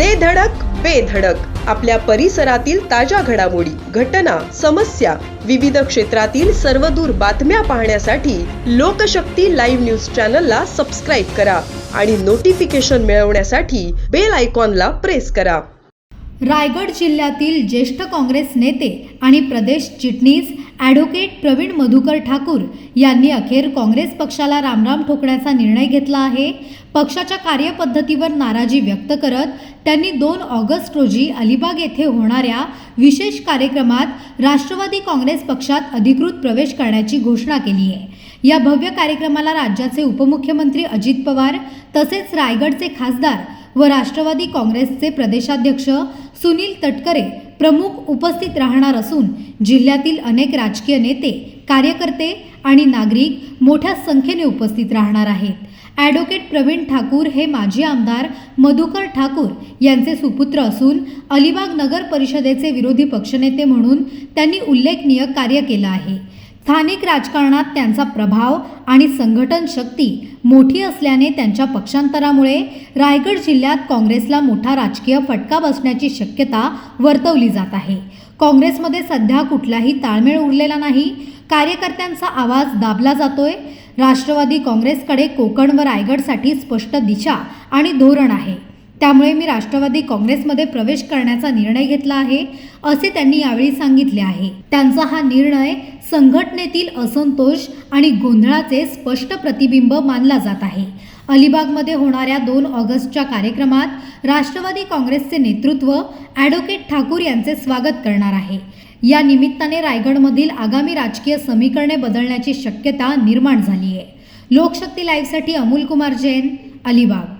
दे धडक बेधडक आपल्या परिसरातील ताज्या घडामोडी घटना समस्या विविध क्षेत्रातील सर्वदूर बातम्या पाहण्यासाठी लोकशक्ती लाईव्ह न्यूज चॅनलला सबस्क्राईब करा आणि नोटिफिकेशन मिळवण्यासाठी बेल आयकॉनला प्रेस करा. रायगड जिल्ह्यातील ज्येष्ठ काँग्रेस नेते आणि प्रदेश चिटणीस ॲडव्होकेट प्रवीण मधुकर ठाकूर यांनी अखेर काँग्रेस पक्षाला रामराम ठोकण्याचा निर्णय घेतला आहे. पक्षाच्या कार्यपद्धतीवर नाराजी व्यक्त करत त्यांनी दोन ऑगस्ट रोजी अलिबाग येथे होणाऱ्या विशेष कार्यक्रमात राष्ट्रवादी काँग्रेस पक्षात अधिकृत प्रवेश करण्याची घोषणा केली आहे. या भव्य कार्यक्रमाला राज्याचे उपमुख्यमंत्री अजित पवार तसेच रायगडचे खासदार व राष्ट्रवादी काँग्रेसचे प्रदेशाध्यक्ष सुनील तटकरे प्रमुख उपस्थित राहणार असून जिल्ह्यातील अनेक राजकीय नेते कार्यकर्ते आणि नागरिक मोठ्या संख्येने उपस्थित राहणार आहेत. ॲडव्होकेट प्रवीण ठाकूर हे माजी आमदार मधुकर ठाकूर यांचे सुपुत्र असून अलिबाग नगर परिषदेचे विरोधी पक्षनेते म्हणून त्यांनी उल्लेखनीय कार्य केलं आहे. स्थानिक राजकारणात त्यांचा प्रभाव आणि संघटन शक्ती मोठी असल्याने त्यांच्या पक्षांतरामुळे रायगड जिल्ह्यात काँग्रेसला मोठा राजकीय फटका बसण्याची शक्यता वर्तवली जात आहे. काँग्रेसमध्ये सध्या कुठलाही ताळमेळ उरलेला नाही. कार्यकर्त्यांचा आवाज दाबला जातोय. राष्ट्रवादी काँग्रेसकडे कोकण व रायगडसाठी स्पष्ट दिशा आणि धोरण आहे. त्यामुळे मी राष्ट्रवादी काँग्रेसमध्ये प्रवेश करण्याचा निर्णय घेतला आहे असे त्यांनी यावेळी सांगितले आहे. त्यांचा हा निर्णय संघटनेतील असंतोष आणि गोंधळाचे स्पष्ट प्रतिबिंब मानला जात आहे. अलिबागमध्ये होणाऱ्या दोन ऑगस्टच्या कार्यक्रमात राष्ट्रवादी काँग्रेसचे नेतृत्व ॲडव्होकेट ठाकूर यांचे स्वागत करणार आहे. या निमित्ताने रायगडमधील आगामी राजकीय समीकरणे बदलण्याची शक्यता निर्माण झाली आहे लोकशक्ती लाईव्हसाठी अमोल कुमार जैन अलिबाग.